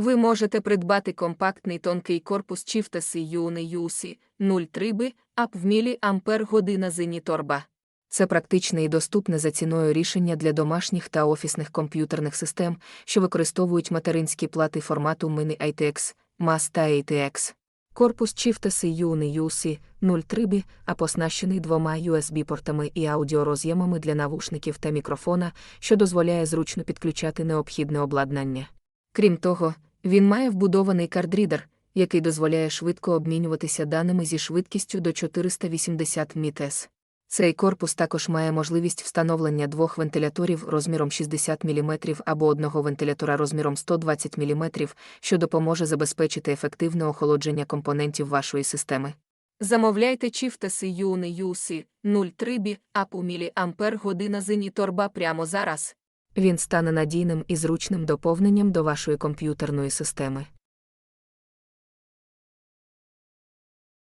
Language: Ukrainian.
Ви можете придбати компактний тонкий корпус Chiftes Uni UC 03 b ап в мілі ампер година зеніторба. Це практичне і доступне за ціною рішення для домашніх та офісних комп'ютерних систем, що використовують материнські плати формату Mini ITX, MAS та ATX. Корпус Chiftes Uni UC 03 b ап оснащений двома USB-портами і аудіороз'ємами для навушників та мікрофона, що дозволяє зручно підключати необхідне обладнання. Крім того, він має вбудований кардрідер, який дозволяє швидко обмінюватися даними зі швидкістю до 480 мітес. Цей корпус також має можливість встановлення двох вентиляторів розміром 60 мм або одного вентилятора розміром 120 мм, що допоможе забезпечити ефективне охолодження компонентів вашої системи. Замовляйте Chiftes Uni UC 03 b ап у мілі ампер година зеніторба прямо зараз. Він стане надійним і зручним доповненням до вашої комп'ютерної системи.